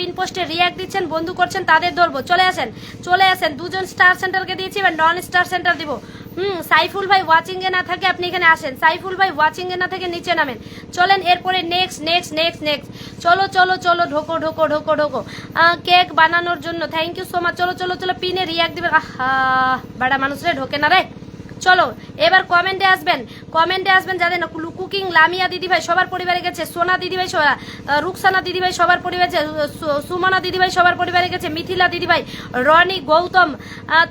Pin পোস্টে react দিচ্ছেন, বন্ধু করছেন, তাদের ধরবো। চলে আসেন চলে আসেন। দুজন স্টার সেন্টারকে দিয়েছি, এবার নন স্টার সেন্টার দিব। হুম, সাইফুল ভাই ওয়াচিং এ না থাকে, আপনি এখানে আসেন। সাইফুল ভাই ওয়াচিং এ না থেকে নিচে নামেন। চলেন, এরপরে নেক্সট নেক্সট নেক্সট নেক্সট চলো চলো চলো, ঢোকো ঢোকো ঢোকো ঢোকো। কেক বানানোর জন্য। থ্যাংক ইউ সো মাচ চলো চলো চলো পিনে রিয়াক্ট দিবেন আহা, বাড়া মানুষরে ঢোকে না রে। চলো, এবার কমেন্টে আসবেন। কমেন্টে আসবেন যাদের না কুকিং লামিয়া দিদিভাই সবার পরিবারে গেছে, সোনা দিদিভাই রুকসানা দিদিভাই সবার পরিবারে সুমনা দিদিভাই সবার পরিবারে গেছে, মিথিলা দিদিভাই, রনি, গৌতম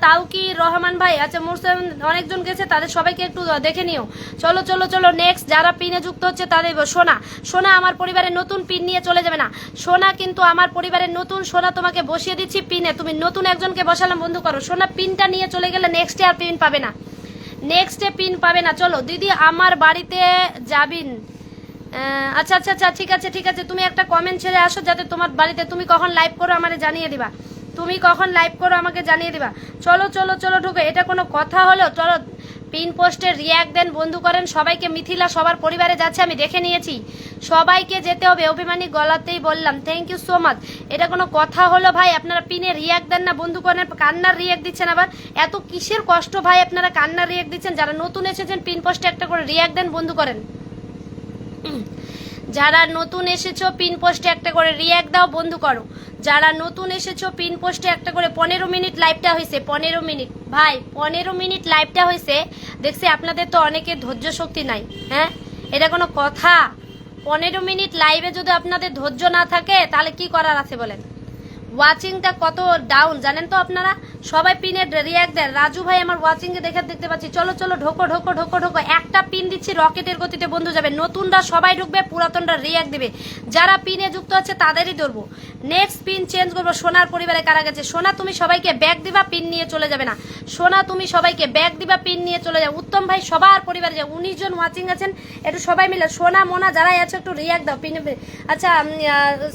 তাউকি রহমান ভাই আচ্ছা মোরসেন অনেকজন গেছে, তাদের সবাইকে একটু দেখে নিও। চলো চলো চলো নেক্সট যারা পিনে যুক্ত হচ্ছে তাদের সোনা সোনা আমার পরিবারের নতুন পিন নিয়ে চলে যাবে না। সোনা কিন্তু আমার পরিবারের নতুন, সোনা তোমাকে বসিয়ে দিচ্ছি পিনে তুমি নতুন একজনকে বসালাম, বন্ধু করো। সোনা পিনটা নিয়ে চলে গেলে নেক্সটে আর পিন পাবে না। নেক্সটে পিন পাবে না। চলো, দিদি আমার বাড়িতে যাবিন। আচ্ছা আচ্ছা আচ্ছা ঠিক আছে ঠিক আছে। তুমি একটা কমেন্ট ছেড়ে আসো যাতে তোমার বাড়িতে তুমি কখন লাইভ করো আমাকে জানিয়ে দিবা। তুমি কখন লাইভ করো আমাকে জানিয়ে দিবা। চলো চলো চলো ঢুকে। এটা কোনো কথা হলো? চলো পিন পোস্টে রিয়াক্ট দেন, বন্ধু করেন, সবাইকে মিথিলা সবার পরিবারে যাচ্ছে, আমি দেখে নিয়েছি। সবাইকে যেতে হবে, অভিমানী গলাতেই বললাম থ্যাংক ইউ সো মাচ এটা কোনো কথা হলো ভাই, আপনারা পিনে রিয়াক্ট দেন না, বন্ধু করেন, কান্নার রিয়াক্ট দিচ্ছেন আবার। এত কিসের কষ্ট ভাই, আপনারা কান্নার রিয়াক্ট দিচ্ছেন? যারা নতুন এসেছেন, পিন পোস্টে একটা করে রিয়াক্ট দেন, বন্ধু করেন। যারা নতুন এসেছ, পিন পোস্টে একটা করে রিয়াক্ট দাও, বন্ধু করো। যারা নতুন এসেছ, পিন পোস্টে একটা করে পনেরো মিনিট লাইভটা হয়েছে পনেরো মিনিট। ভাই, পনেরো মিনিট লাইভটা হয়েছে দেখছি আপনাদের তো অনেকে ধৈর্য শক্তি নাই হ্যাঁ? এটা কোনো কথা। পনেরো মিনিট লাইভে যদি আপনাদের ধৈর্য না থাকে, তাহলে কি করার আছে বলেন? ওয়াচিংটা কত ডাউন জানেন তো আপনারা? সবাই পিনে রিয়াক্ট দেন রাজু ভাই, আমার ওয়াচিং এ দেখে দেখতে পাচ্ছি। চলো চলো, ঢোকো ঢোকো ঢোকো ঢোকো। একটা পিন দিচ্ছি, রকেটের গতিতে বন্ধু যাবে। নতুনরা সবাই ঢুকবে, পুরাতনরা রিয়াক্ট দিবে। যারা পিনে যুক্ত আছে, তাদেরই ধরবো। নেক্সট পিন চেঞ্জ করব সোনার পরিবারে কারা গেছে? সোনা, তুমি সবাইকে ব্যাগ দিবা পিন নিয়ে চলে যাবে না। সোনা, তুমি সবাইকে ব্যাগ দিবা পিন নিয়ে চলে যাবে উত্তম ভাই, সবার পরিবারে যায় উনিশ জন ওয়াচিং আছেন, একটু সবাই মিলে। সোনা, মোনা, যারাই আছে, একটু রিয়াক্ট দাও। পিনে আচ্ছা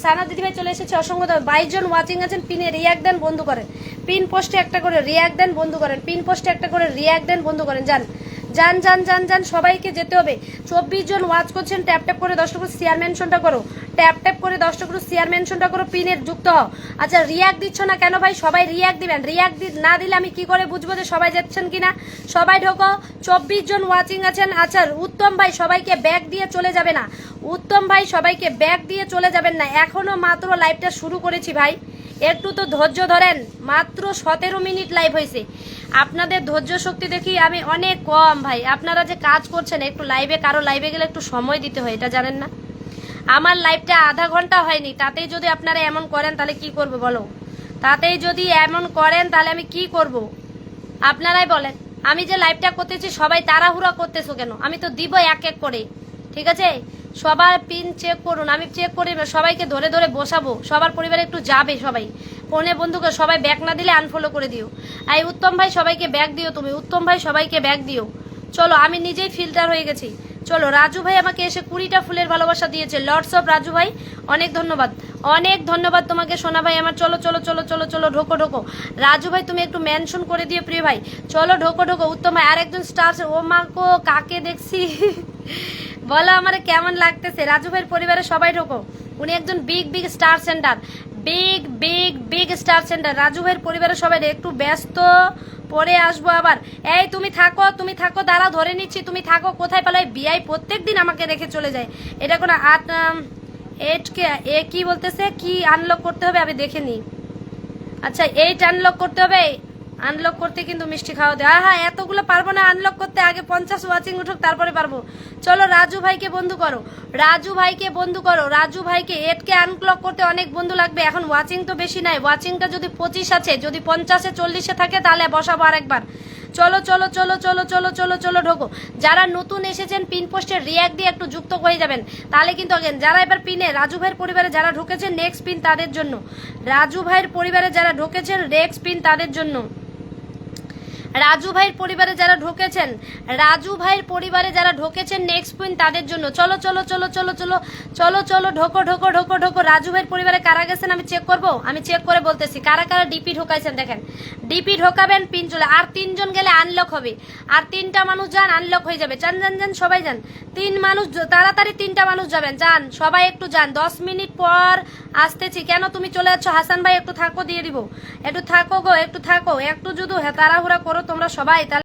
সানা দিদিভাই চলে এসেছে, অসংখ্য বাইশ জন ওয়াচিং আছেন, পিনে রিয়াক্ট দেন, বন্ধু করেন। পিন পোস্টে একটা করে রিয়াক্ট দেন, বন্ধু করেন। পিন পোস্টে একটা করে রিয়াক্ট দেন, বন্ধু করেন। যান যান যান যান যান, সবাইকে যেতে হবে। চব্বিশ জন ওয়াচ করছেন ট্যাপ ট্যাপ করে দশটা করে শেয়ার মেনশনটা করো। ট্যাপ ট্যাপ করে দশটা করে শেয়ার মেনশনটা করো, পিনের যুক্ত হও। আচ্ছা রিয়াক্ট দিচ্ছ না কেন ভাই? সবাই রিয়াক্ট দিবেন। রিয়াক্ট না দিলে আমি কি করে বুঝব যে সবাই যাচ্ছেন কিনা? সবাই ঢোকো। চব্বিশ জন ওয়াচিং আছেন। আচ্ছা উত্তম ভাই, সবাইকে ব্যাগ দিয়ে চলে যাবে না। উত্তম ভাই, সবাইকে ব্যাগ দিয়ে চলে যাবেন না। এখনও মাত্র লাইভটা শুরু করেছি ভাই। একটু তো ধৈর্য ধরেন, মাত্র সতেরো মিনিট লাইভ হয়েছে। আপনাদের ধৈর্য শক্তি দেখি আমি অনেক কম ভাই। আপনারা যে কাজ করছেন, একটু লাইভে কারও লাইভে গেলে একটু সময় দিতে হয়, এটা জানেন না? আমার লাইভটা আধা ঘণ্টা হয়নি, তাতেই যদি আপনারা এমন করেন, তাহলে কি করব বলো? তাতেই যদি এমন করেন, তাহলে আমি কি করব? আপনারাই বলেন। আমি যে লাইভটা করতেছি, সবাই তাড়াহুড়া করতেছো কেন? আমি তো দিব এক এক করে, ঠিক আছে? সবার পিন চেক করুন, আমি চেক করে, সবাইকে ধরে ধরে বসাবো, সবার পরিবারে একটু যাবে সবাই। ফোনে বন্ধুকে সবাই ব্যাগ না দিলে আনফলো করে দিও। আর এই উত্তম ভাই সবাইকে ব্যাগ দিও তুমি, উত্তম ভাই সবাইকে ব্যাগ দিও। চলো, আমি নিজেই ফিল্টার হয়ে গেছি। চলো, রাজু ভাই আমাকে এসে কুড়িটা ফুলের ভালোবাসা দিয়েছে। লর্ডস অফ রাজু ভাই, অনেক ধন্যবাদ। অনেক ধন্যবাদ তোমাকে সোনা ভাই, আমার চলো চলো চলো চলো চলো, ঢোকো ঢোকো। রাজু ভাই, তুমি একটু মেনশন করে দিও, প্রিয় ভাই। চলো, ঢোকো ঢোকো, উত্তম ভাই আর একজন স্টার ও মা কো কাকে দেখছি? বলো আমার কেমন লাগতেছে? রাজু ভাইয়ের পরিবারে সবাই ঢোকো। উনি একজন big big star centre big big big star centre Raju ভাইয়ের পরিবারের সবাই একটু ব্যস্ত, পরে আসব আবার। এই, তুমি থাকো তুমি থাকো, দাঁড়া, ধরে নিচ্ছি, তুমি থাকো, কোথায় পালাই বিআই প্রত্যেক দিন আমাকে রেখে চলে যায়। এটা কোনো আট এইটকে এ কি বলতেছে? কি আনলক করতে হবে? আমি দেখে নিই। আচ্ছা এইট আনলক করতে হবে। আনলক করতে কিন্তু মিষ্টি খাওয়া দেয় হ্যাঁ এতগুলো পারব না আনলক করতে আগে পঞ্চাশ ওয়াচিং উঠুক, তারপরে পারব। চলো রাজু ভাইকে বন্ধু করো। রাজু ভাইকে বন্ধু করো। রাজু ভাইকে এটকে আনলক করতে অনেক বন্ধু লাগবে। এখন ওয়াচিং তো বেশি নাই। ওয়াচিংটা যদি পঁচিশ আছে, যদি পঞ্চাশে, চল্লিশে থাকে, তাহলে বসাবো আরেকবার। চলো চলো চলো চলো চলো চলো চলো ঢোকো। যারা নতুন এসেছেন পিন পোস্টের রিয়াক্ট দিয়ে একটু যুক্ত হয়ে যাবেন। তাহলে কিন্তু again, যারা এবার পিনে রাজু ভাইয়ের পরিবারে যারা ঢুকেছেন নেক্সট পিন তাদের জন্য। রাজু ভাইয়ের পরিবারে যারা ঢুকেছেন নেক্সট পিন তাদের জন্য। রাজু ভাইয়ের পরিবারে যারা ঢুকেছেন, রাজু ভাইয়ের পরিবারে যারা ঢুকেছেন নেক্সট পয়েন্ট তাদের জন্য। চলো চলো চলো চলো চলো চলো চলো, ঢোকো ঢোকো ঢোকো ঢোকো। রাজু ভাইয়ের পরিবারে কারা গেছেন আমি চেক করব? আমি চেক করে বলতেছি, কারা কারা ডিপি ঢোকাইছেন দেখেন। ডিপি ঢোকাবেন পিন চলে আর তিনজন গেলে আনলক হবে। আর তিনটা মানুষ যান আনলক হয়ে যাবে। চান যান যান, সবাই যান। তিন মানুষ, তাড়াতাড়ি তিনটা মানুষ যাবেন, যান, সবাই একটু যান। দশ মিনিট পর আসতেছি। কেন তুমি চলে যাচ্ছ? হাসান ভাই, একটু থাকো, দিয়ে দিব। একটু থাকো গো, একটু থাকো। একটু যদি তাড়াহুড়া করো তোমরা সবাই, তাহলে